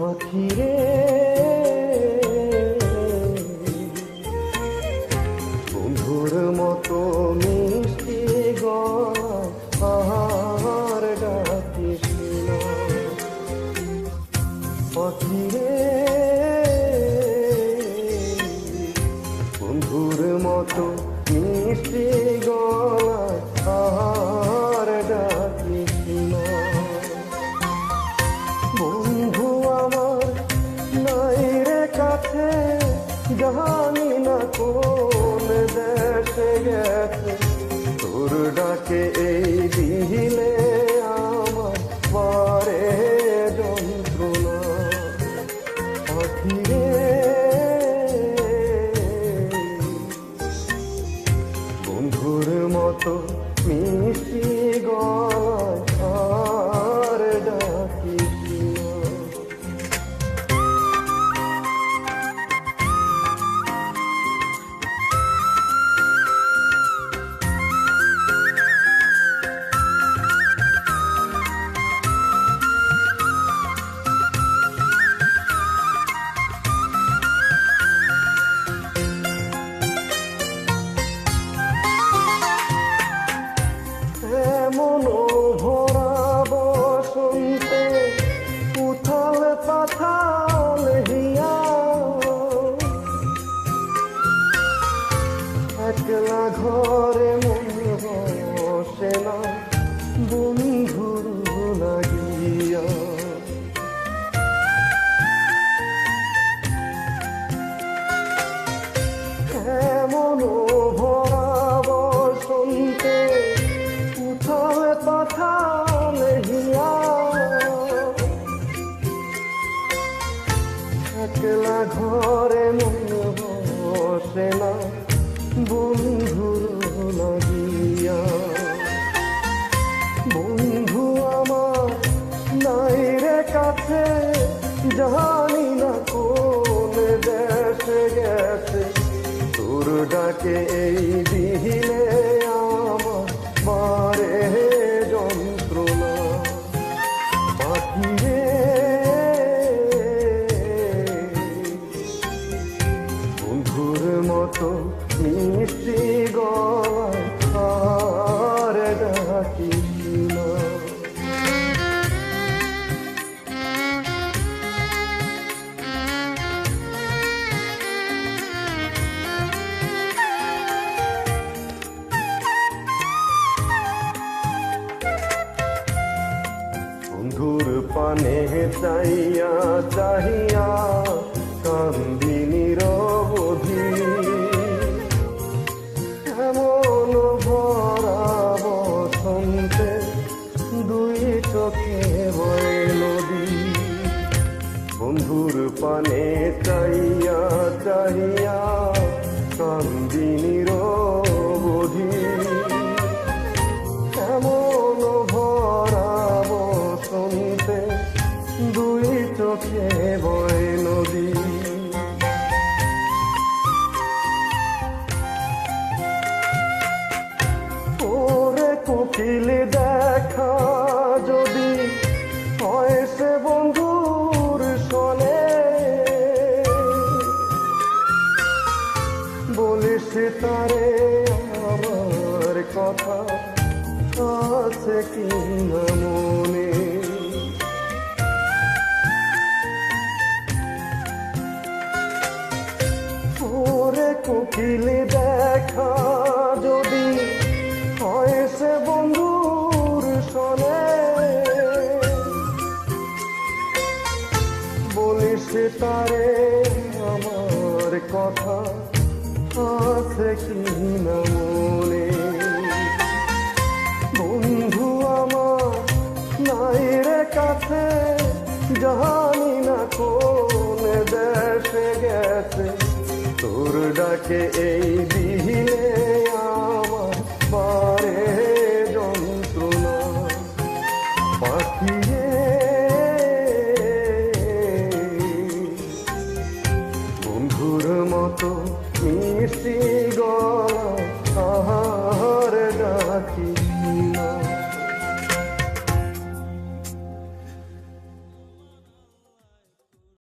পথিরে ডাকে এই দিলে কথা একলা ঘরে মন বসে না, বন্ধুর লাগিয়া। বন্ধু আমার নাই রে কাছে জানি না কোন দেশে গেছে, তোর ডাকে এই পানে চাইয়া চাহিয়া কান্দি নিরবধি এমন ভরা বসন্তে দুই চোখে বয় নদী। বন্ধুর পানে চাইয়া চাহিয়া চোখে বয় নদী। ওরে কোকিল, দেখা যদি হয় সে বন্ধুর শোনে বলিস তারে আমার কথা আছে কি মনে? কোকিল দেখা যদি হয় সে বন্ধুর শোনে বলিস তারে আমার কথা আছে কি না মনে। বন্ধু আমার নাই রে কাছে জানি